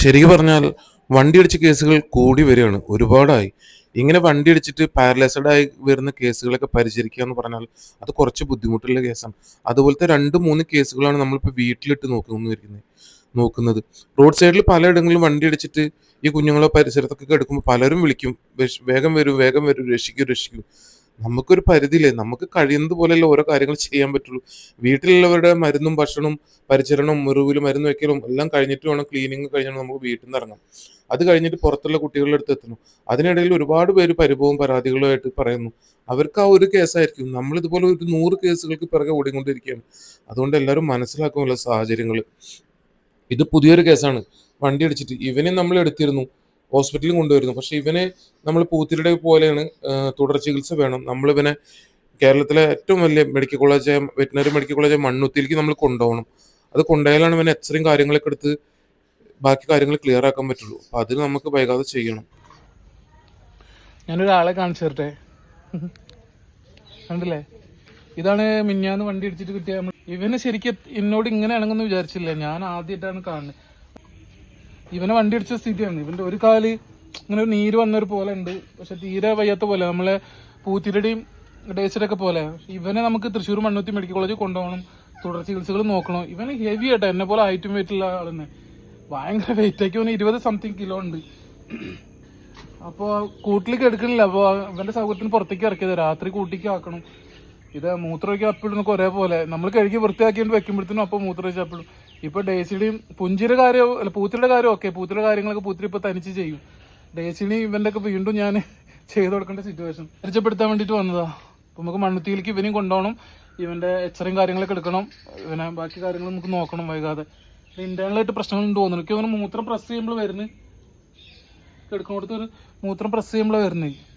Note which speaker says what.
Speaker 1: ശരിക്കും പറഞ്ഞാൽ വണ്ടി ഇടിച്ച കേസുകൾ കൂടി വരികയാണ്. ഒരുപാടായി. ഇങ്ങനെ വണ്ടി അടിച്ചിട്ട് പാരലൈസ്ഡ് ആയി വരുന്ന കേസുകളൊക്കെ പരിചരിക്കുക എന്ന് പറഞ്ഞാൽ അത് കുറച്ച് ബുദ്ധിമുട്ടുള്ള കേസാണ്. അതുപോലത്തെ രണ്ട് മൂന്ന് കേസുകളാണ് നമ്മളിപ്പോൾ വീട്ടിലിട്ട് നോക്കുന്നത് നോക്കുന്നത്. റോഡ് സൈഡിൽ പലയിടങ്ങളിലും വണ്ടി അടിച്ചിട്ട് ഈ കുഞ്ഞുങ്ങളെ പരിസരത്തൊക്കെ എടുക്കുമ്പോൾ പലരും വിളിക്കും വേഗം വരും വേഗം വരും രക്ഷിക്കും രക്ഷിക്കൂ. നമുക്കൊരു പരിധിയില്ലേ? നമുക്ക് കഴിയുന്നത് പോലെയല്ലേ ഓരോ കാര്യങ്ങൾ ചെയ്യാൻ പറ്റുള്ളൂ. വീട്ടിലുള്ളവരുടെ മരുന്നും ഭക്ഷണവും പരിചരണവും മുറിവിൽ മരുന്ന് വെക്കലും എല്ലാം കഴിഞ്ഞിട്ട് വേണം ക്ലീനിങ് കഴിഞ്ഞാൽ നമുക്ക് വീട്ടിൽ നിന്ന് ഇറങ്ങാം അത് കഴിഞ്ഞിട്ട് പുറത്തുള്ള കുട്ടികളുടെ അടുത്ത് എത്തണം. അതിനിടയിൽ ഒരുപാട് പേര് പരിഭവവും പരാതികളുമായിട്ട് പറയുന്നു. അവർക്ക് ആ ഒരു കേസായിരിക്കും. നമ്മൾ ഇതുപോലെ ഒരു നൂറ് കേസുകൾക്ക് പിറകെ ഓടിക്കൊണ്ടിരിക്കുകയാണ്. അതുകൊണ്ട് എല്ലാവരും മനസ്സിലാക്കുമല്ലോ സാഹചര്യങ്ങൾ ഇത് പുതിയൊരു കേസാണ്. വണ്ടി അടിച്ചിട്ട് ഇവനെ നമ്മൾ എടുത്തിരുന്നു. ഹോസ്പിറ്റലിൽ കൊണ്ടുവരുന്നു. പക്ഷെ ഇവനെ നമ്മൾ പൂത്തിരിയുടെ പോലെയാണ് തുടർ ചികിത്സ വേണം. നമ്മൾ ഇവനെ കേരളത്തിലെ ഏറ്റവും വലിയ മെഡിക്കൽ കോളേജായ വെറ്റിനറി മെഡിക്കൽ കോളേജായ മണ്ണുത്തിയിലേക്ക് നമ്മൾ കൊണ്ടുപോകണം. അത് കൊണ്ടുപോയാലാണ് ഇവനെ എക്സ്റേയും കാര്യങ്ങളൊക്കെ എടുത്ത് ബാക്കി കാര്യങ്ങൾ ക്ലിയർ ആക്കാൻ പറ്റുള്ളൂ. അപ്പൊ അതിന് നമുക്ക് വൈകാതെ ചെയ്യണം.
Speaker 2: ഞാനൊരാളെ കാണിച്ചു തരട്ടെ? കണ്ടില്ലേ? ഇതാണ് മിന്നാന്ന് വണ്ടി ഇടിച്ചിട്ട് കിട്ടിയ ഇവന് ശരിക്കും എന്നോട് ഇങ്ങനെ ഇണങ്ങുന്നു വിചാരിച്ചില്ല. ഞാൻ ആദ്യമായിട്ടാണ് കാണുന്നത്. ഇവനെ വണ്ടി അടിച്ച സ്ഥിതിയാണ് ഇവന്റെ ഒരു കാൽ ഇങ്ങനെ ഒരു നീര് വന്നൊരു പോലെ ഉണ്ട്. പക്ഷെ തീരെ വയ്യാത്ത പോലെ നമ്മളെ പൂത്തിരടിയും ഡേസിലൊക്കെ പോലെ. ഇവനെ നമുക്ക് തൃശ്ശൂർ മണ്ണുത്തി മെഡിക്കൽ കോളേജിൽ കൊണ്ടുപോകണം തുടർ ചികിത്സകൾ നോക്കണം. ഇവന് ഹെവി ആയിട്ട് എന്നെ പോലെ ഐറ്റം വെയിറ്റ് ഉള്ള ആളെന്നെ. ഭയങ്കര വെയിറ്റ് ആക്കി അവന് ഇരുപത് സംതിങ് കിലോ ഉണ്ട്. അപ്പോൾ കൂട്ടിലേക്ക് എടുക്കണില്ല. അപ്പോൾ ഇവന്റെ സൗകര്യത്തിന് പുറത്തേക്ക് ഇറക്കിയത്. രാത്രി കൂട്ടിക്ക് ആക്കണം. ഇത് മൂത്രമൊക്കെ അപ്പിടുന്നൊക്കെ ഒരേപോലെ. നമ്മൾ കഴുകി വൃത്തിയാക്കിയിട്ട് വെക്കുമ്പോഴത്തേനും അപ്പോൾ മൂത്രമൊഴിച്ച് അപ്പിടും ഇപ്പോൾ ഡേസിയുടെയും പുഞ്ചിയുടെ കാര്യം അല്ല പൂത്തിയുടെ കാര്യം ഓക്കെ. പൂത്തിയുടെ കാര്യങ്ങളൊക്കെ പൂത്തിരി ഇപ്പോൾ തനിച്ച് ചെയ്യും. ഡേസിയുടെയും ഇവന്റെ ഒക്കെ വീണ്ടും ഞാൻ ചെയ്ത് കൊടുക്കേണ്ട സിറ്റുവേഷൻ പരിചയപ്പെടുത്താൻ വേണ്ടിയിട്ട് വന്നതാ. അപ്പോൾ നമുക്ക് മണ്ണുത്തിയിലേക്ക് ഇവനെയും കൊണ്ടുപോകണം. ഇവന്റെ എക്സ്റേയും കാര്യങ്ങളൊക്കെ എടുക്കണം. ഇവനെ ബാക്കി കാര്യങ്ങൾ നമുക്ക് നോക്കണം വൈകാതെ. ഇന്റേണലായിട്ട് പ്രശ്നങ്ങളുണ്ട് തോന്നുന്നു. എനിക്ക് തോന്നുന്നു മൂത്രം പ്രസ് ചെയ്യുമ്പോൾ വരുന്നത്. എടുക്കുന്നിടത്ത് മൂത്രം പ്രസ് ചെയ്യുമ്പോൾ വരുന്നത്.